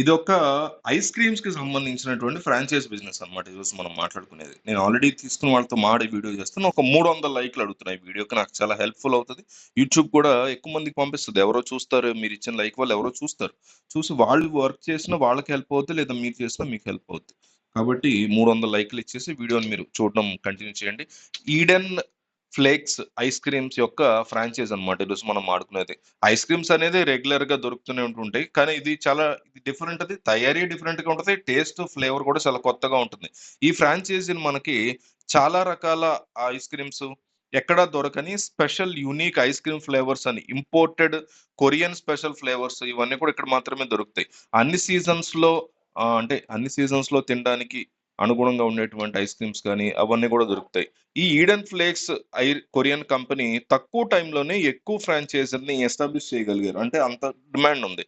ఇది ఒక ఐస్ క్రీమ్స్కి సంబంధించినటువంటి ఫ్రాంచైజ్ బిజినెస్ అనమాట ఈరోజు మనం మాట్లాడుకునేది. నేను ఆల్రెడీ తీసుకున్న వాళ్ళతో మాడే వీడియో చేస్తాను ఒక మూడు వందల లైక్లు అడుగుతున్నాయి ఈ వీడియోకి. నాకు చాలా హెల్ప్ఫుల్ అవుతుంది. యూట్యూబ్ కూడా ఎక్కువ మందికి పంపిస్తుంది. ఎవరో చూస్తారు మీరు ఇచ్చిన లైక్ వాళ్ళు ఎవరో చూస్తారు. చూసి వాళ్ళు వర్క్ చేసినా వాళ్ళకి హెల్ప్ అవుతుంది లేదా మీరు చేసినా మీకు హెల్ప్ అవుతుంది కాబట్టి మూడు వందల లైక్లు ఇచ్చేసి వీడియోని మీరు చూడడం కంటిన్యూ చేయండి. ఈడెన్ ఫ్లేక్స్ ఐస్ క్రీమ్స్ యొక్క ఫ్రాంచైజ్ అనమాట ఈరోజు మనం ఆడుకునేది. ఐస్ క్రీమ్స్ అనేది రెగ్యులర్గా దొరుకుతూనే ఉంటుంటాయి. కానీ ఇది చాలా ఇది డిఫరెంట్ అది. తయారీ డిఫరెంట్గా ఉంటుంది. టేస్ట్ ఫ్లేవర్ కూడా చాలా కొత్తగా ఉంటుంది. ఈ ఫ్రాంచైజీని మనకి చాలా రకాల ఐస్ క్రీమ్స్ ఎక్కడా దొరకని special unique ice cream flavours అని ఇంపోర్టెడ్ కొరియన్ స్పెషల్ ఫ్లేవర్స్ ఇవన్నీ కూడా ఇక్కడ మాత్రమే దొరుకుతాయి. అన్ని సీజన్స్లో అంటే అన్ని సీజన్స్లో తినడానికి అనుగుణంగా ఉండేటువంటి ఐస్ క్రీమ్స్ కానీ అవన్నీ కూడా దొరుకుతాయి. ఈ ఈడెన్ ఫ్లేక్స్ ఐ కొరియన్ కంపెనీ తక్కువ టైంలోనే ఎక్కువ ఫ్రాంచైజీని ఎస్టాబ్లిష్ చేయగలిగారు. అంటే అంత డిమాండ్ ఉంది.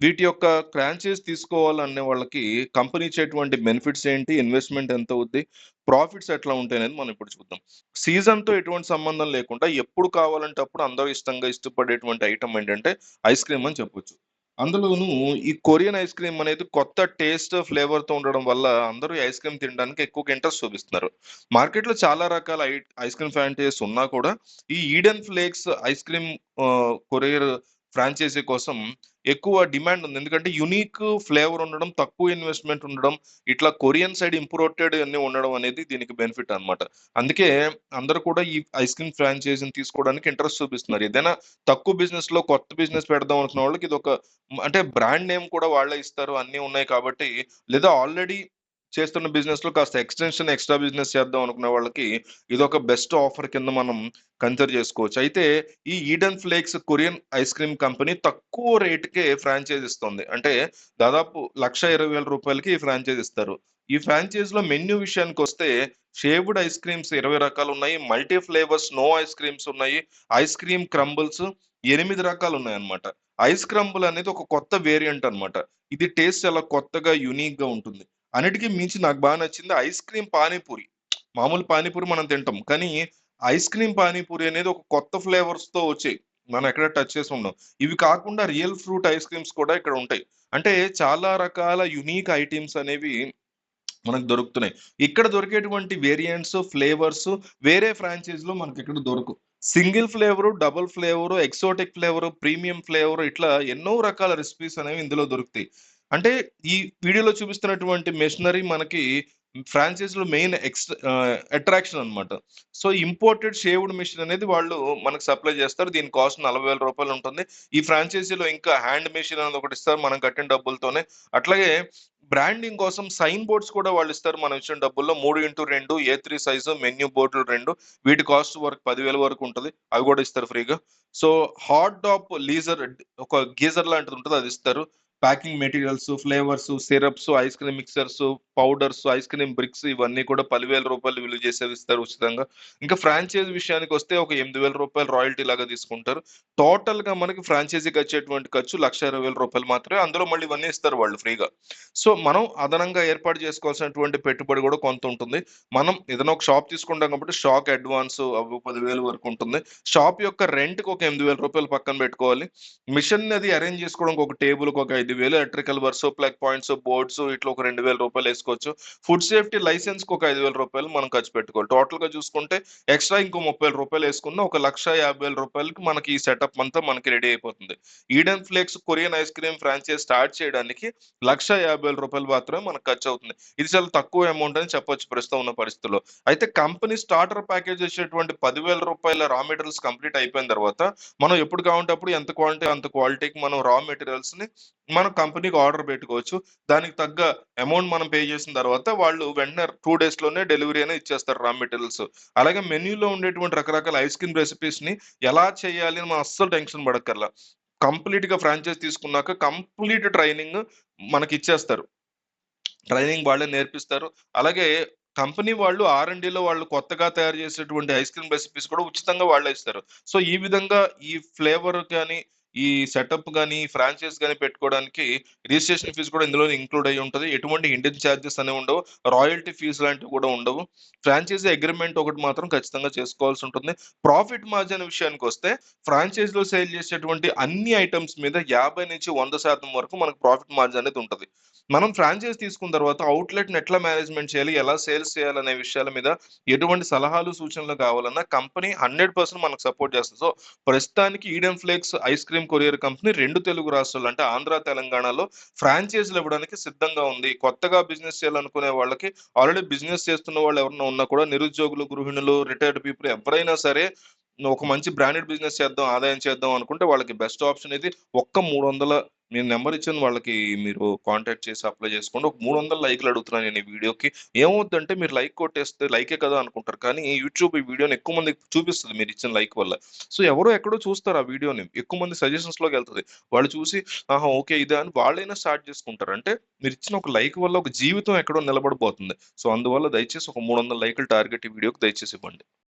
వీటి యొక్క ఫ్రాంచైజ్ తీసుకోవాలనే వాళ్ళకి కంపెనీ ఇచ్చేటువంటి బెనిఫిట్స్ ఏంటి ఇన్వెస్ట్మెంట్ ఎంత అవుద్ది ప్రాఫిట్స్ ఎట్లా ఉంటాయి అనేది మనం ఇప్పుడు చూద్దాం. సీజన్తో ఎటువంటి సంబంధం లేకుండా ఎప్పుడు కావాలంటే అప్పుడు అందరూ ఇష్టంగా ఇష్టపడేటువంటి ఐటమ్ ఏంటంటే ఐస్ క్రీమ్ అని చెప్పొచ్చు. అందులోనూ ఈ కొరియన్ ఐస్ క్రీమ్ అనేది కొత్త టేస్ట్ ఫ్లేవర్తో ఉండడం వల్ల అందరూ ఐస్ క్రీమ్ తినడానికి ఎక్కువ ఇంట్రెస్ట్ చూపిస్తున్నారు. మార్కెట్లో చాలా రకాల ఐ- ఐస్ క్రీమ్ ఫ్యాంటీస్ ఉన్నా కూడా ఈ Eden Flakes ice cream Korean franchise కోసం ఎక్కువ డిమాండ్ ఉంది. ఎందుకంటే యునిక్ ఫ్లేవర్ ఉండడం తక్కువ ఇన్వెస్ట్మెంట్ ఉండడం ఇట్లా కొరియన్ సైడ్ ఇంపోర్టెడ్ అన్ని ఉండడం అనేది దీనికి బెనిఫిట్ అన్నమాట. అందుకే అందరూ కూడా ఈ ఐస్ క్రీమ్ ఫ్రాంచైజీని తీసుకోవడానికి ఇంట్రెస్ట్ చూపిస్తున్నారు. ఏదైనా తక్కువ బిజినెస్లో కొత్త బిజినెస్ పెడదాం అనుకున్న వాళ్ళకి ఇది ఒక అంటే బ్రాండ్ నేమ్ కూడా వాళ్ళే ఇస్తారు అన్ని ఉన్నాయి కాబట్టి లేదా ఆల్రెడీ చేస్తున్న బిజినెస్లో కాస్త ఎక్స్టెన్షన్ ఎక్స్ట్రా బిజినెస్ చేద్దాం అనుకునే వాళ్ళకి ఇది ఒక బెస్ట్ ఆఫర్ కింద మనం కన్సిడర్ చేసుకోవచ్చు. అయితే ఈ Eden Flakes Korean ice cream company తక్కువ రేటుకే ఫ్రాంచైజ్ ఇస్తుంది. అంటే దాదాపు లక్ష ఇరవై వేల రూపాయలకి ఈ ఫ్రాంచైజ్ ఇస్తారు. ఈ ఫ్రాంచైజ్లో మెన్యూ విషయానికి వస్తే షేవ్డ్ ఐస్ క్రీమ్స్ ఇరవై రకాలు ఉన్నాయి multi flavours no ice creams ఉన్నాయి ఐస్ క్రీమ్ క్రంబుల్స్ ఎనిమిది రకాలు ఉన్నాయి అన్నమాట ఐస్ క్రంబుల్ అనేది ఒక కొత్త వేరియంట్ అన్నమాట. ఇది టేస్ట్ చాలా కొత్తగా యునిక్గా ఉంటుంది. అన్నిటికీ మించి నాకు బాగా నచ్చింది ఐస్ క్రీమ్ పానీపూరి. మామూలు పానీపూరి మనం తింటాం. కానీ ఐస్ క్రీమ్ పానీపూరి అనేది ఒక కొత్త ఫ్లేవర్స్తో వచ్చాయి మనం ఎక్కడ టచ్ చేసి ఉన్నాం ఇవి కాకుండా రియల్ ఫ్రూట్ ఐస్ క్రీమ్స్ కూడా ఇక్కడ ఉంటాయి. అంటే చాలా రకాల యునీక్ ఐటమ్స్ అనేవి మనకు దొరుకుతున్నాయి. ఇక్కడ దొరికేటువంటి వేరియంట్స్ ఫ్లేవర్స్ వేరే ఫ్రాంచైజ్లో మనకి ఇక్కడ దొరకవు single flavour double flavour exotic flavour premium flavour ఇట్లా ఎన్నో రకాల రెసిపీస్ అనేవి ఇందులో దొరుకుతాయి. అంటే ఈ వీడియోలో చూపిస్తున్నటువంటి మెషినరీ మనకి ఫ్రాంచైజీలో మెయిన్ ఎక్స్ అట్రాక్షన్ అన్నమాట. సో ఇంపోర్టెడ్ షేవ్డ్ మిషన్ అనేది వాళ్ళు మనకు సప్లై చేస్తారు. దీని కాస్ట్ నలభై వేల రూపాయలు ఉంటుంది. ఈ ఫ్రాంచైజీలో ఇంకా హ్యాండ్ మెషిన్ అనేది ఒకటి ఇస్తారు. మనం కట్టిన డబ్బులతోనే. అట్లాగే బ్రాండింగ్ కోసం సైన్ బోర్డ్స్ కూడా వాళ్ళు ఇస్తారు. మనం ఇచ్చిన డబ్బుల్లో మూడు ఇంటూ రెండు ఏ త్రీ సైజు మెన్యూ బోర్డులు రెండు. వీటి కాస్ట్ వరకు పదివేల వరకు ఉంటుంది. అవి కూడా ఇస్తారు ఫ్రీగా. సో హాట్ టాప్ లీజర్ ఒక గీజర్ లాంటిది ఉంటుంది. అది ఇస్తారు. Packing materials flavours syrups ice cream mixers powders ice cream bricks ఇవన్నీ కూడా పదివేల రూపాయలు విలువ చేసేవి ఇస్తారు ఉచితంగా. ఇంకా ఫ్రాంచైజ్ విషయానికి వస్తే ఒక ఎనిమిది వేల రూపాయలు రాయల్టీ లాగా తీసుకుంటారు. టోటల్గా మనకి ఫ్రాంచైజీకి వచ్చేటువంటి ఖర్చు లక్ష ఇరవై వేల రూపాయలు మాత్రమే. అందులో మళ్ళీ ఇవన్నీ ఇస్తారు వాళ్ళు ఫ్రీగా. సో మనం అదనంగా ఏర్పాటు చేసుకోవాల్సినటువంటి పెట్టుబడి కూడా కొంత ఉంటుంది. మనం ఏదైనా ఒక షాప్ తీసుకుంటాం కాబట్టి షాక్ అడ్వాన్స్ అవి పదివేల వరకు ఉంటుంది. షాప్ యొక్క రెంట్కి ఒక ఎనిమిది వేల రూపాయలు పక్కన పెట్టుకోవాలి. మిషన్ అది అరేంజ్ చేసుకోవడానికి ఒక టేబుల్ ఒక ఐదు వేలు ఎలక్ట్రికల్ బర్స్ ప్లగ్ పాయింట్స్ బోర్డ్స్ ఇట్లా ఒక రెండు వేల రూపాయలు వేసుకోవచ్చు. ఫుడ్ సేఫ్టీ లైసెన్స్కు ఒక ఐదు వేల రూపాయలు మనం ఖర్చు పెట్టుకోవాలి. టోటల్గా చూసుకుంటే ఎక్స్ట్రా ఇంకో ముప్పై వేల రూపాయలు వేసుకున్న ఒక లక్ష యాభై వేల రూపాయలకి మనకి ఈ సెటప్ అంతా మనకి రెడీ అయిపోతుంది. Eden Flakes Korean ice cream franchise start చేయడానికి లక్ష యాభై వేల రూపాయలు మాత్రమే మనకు ఖర్చు అవుతుంది. ఇది చాలా తక్కువ అమౌంట్ అని చెప్పొచ్చు ప్రస్తుతం ఉన్న పరిస్థితుల్లో. అయితే కంపెనీ స్టార్టర్ ప్యాకేజ్ వచ్చేటువంటి పదివేల రూపాయల రా మెటీరియల్స్ కంప్లీట్ అయిపోయిన తర్వాత మనం ఎప్పుడు కావాలంటే అప్పుడు ఎంత క్వాలిటీ అంత క్వాలిటీకి మనం రా మెటీరియల్స్ని మనం కంపెనీకి ఆర్డర్ పెట్టుకోవచ్చు. దానికి తగ్గ అమౌంట్ మనం పే చేసిన తర్వాత వాళ్ళు వెంటనే టూ డేస్లోనే డెలివరీ అనేది ఇచ్చేస్తారు రా మెటీరియల్స్. అలాగే మెన్యూలో ఉండేటువంటి రకరకాల ఐస్ క్రీమ్ రెసిపీస్ని ఎలా చేయాలి అని మనం అస్సలు టెన్షన్ పడక్కర్లా. కంప్లీట్గా ఫ్రాంచైజ్ తీసుకున్నాక కంప్లీట్ ట్రైనింగ్ మనకి ఇచ్చేస్తారు. ట్రైనింగ్ వాళ్ళే నేర్పిస్తారు. అలాగే కంపెనీ వాళ్ళు ఆర్ అండ్లో వాళ్ళు కొత్తగా తయారు చేసేటువంటి ఐస్ క్రీమ్ రెసిపీస్ కూడా ఉచితంగా వాళ్ళే ఇస్తారు. సో ఈ విధంగా ఈ ఫ్లేవర్ కానీ ఈ సెటప్ కానీ ఫ్రాంచైజ్ కానీ పెట్టుకోవడానికి రిజిస్ట్రేషన్ ఫీజు కూడా ఇందులో ఇంక్లూడ్ అయ్యి ఉంటుంది ఎటువంటి ఇండియన్ చార్జెస్ అనేవి ఉండవు. రాయల్టీ ఫీజు లాంటివి కూడా ఉండవు. ఫ్రాంచైజీ అగ్రిమెంట్ ఒకటి మాత్రం ఖచ్చితంగా చేసుకోవాల్సి ఉంటుంది. ప్రాఫిట్ మార్జిన్ విషయానికి వస్తే ఫ్రాంచైజీలో సేల్ చేసేటువంటి అన్ని ఐటమ్స్ మీద 50-100% వరకు మనకు ప్రాఫిట్ మార్జిన్ అనేది ఉంటది. మనం ఫ్రాంచైజ్ తీసుకున్న తర్వాత అవుట్‌లెట్‌ని ఎట్లా మేనేజ్‌మెంట్ చేయాలి, ఎలా సేల్స్ చేయాలనే విషయాల మీద ఎటువంటి సలహాలు, సూచనలు కావాలన్నా కంపెనీ 100% మనకు సపోర్ట్ చేస్తుంది సో, ప్రస్తుతానికి Eden Flakes ice cream Korean company రెండు తెలుగు రాష్ట్రాలు అంటే ఆంధ్ర, తెలంగాణలో ఫ్రాంచైజీలు ఇవ్వడానికి సిద్ధంగా ఉంది. కొత్తగా బిజినెస్ చేయాలనుకునే వాళ్ళకి ఆల్రెడీ బిజినెస్ చేస్తున్న వాళ్ళు ఎవరైనా ఉన్నా కూడా నిరుద్యోగులు, గృహిణులు, రిటైర్డ్ పీపుల్ ఎవరైనా సరే ఒక మంచి బ్రాండెడ్ బిజినెస్ చేద్దాం, ఆదాయం చేద్దాం అనుకుంటే వాళ్ళకి బెస్ట్ ఆప్షన్ ఇది. ఒక్క 300 నేను నెంబర్ ఇచ్చిన వాళ్ళకి మీరు కాంటాక్ట్ చేసి అప్లై చేసుకోండి. ఒక 300 లైక్‌లు అడుగుతున్నాను నేను ఈ వీడియోకి. ఏమవుతుందంటే మీరు లైక్ కొట్టేస్తే లైకే కదా అనుకుంటారు. కానీ యూట్యూబ్ ఈ వీడియోని ఎక్కువ మందికి మీరు ఇచ్చిన లైక్ వల్ల. సో, ఎవరో ఎక్కడో చూస్తారు ఆ వీడియోని. ఎక్కువ మంది సజెషన్స్‌లోకెళ్తది. వాళ్ళు చూసి ఆహా! ఓకే. ఇదే అని వాళ్ళైనా స్టార్ట్ చేసుకుంటారు. అంటే మీరిచ్చిన ఒక లైక్ వల్ల ఒక జీవితం ఎక్కడో నిలబడిపోతుంది సో, అందువల్ల దయచేసి ఒక 300 లైకులు టార్గెట్ ఈ వీడియోకి దయచేసి ఇవ్వండి.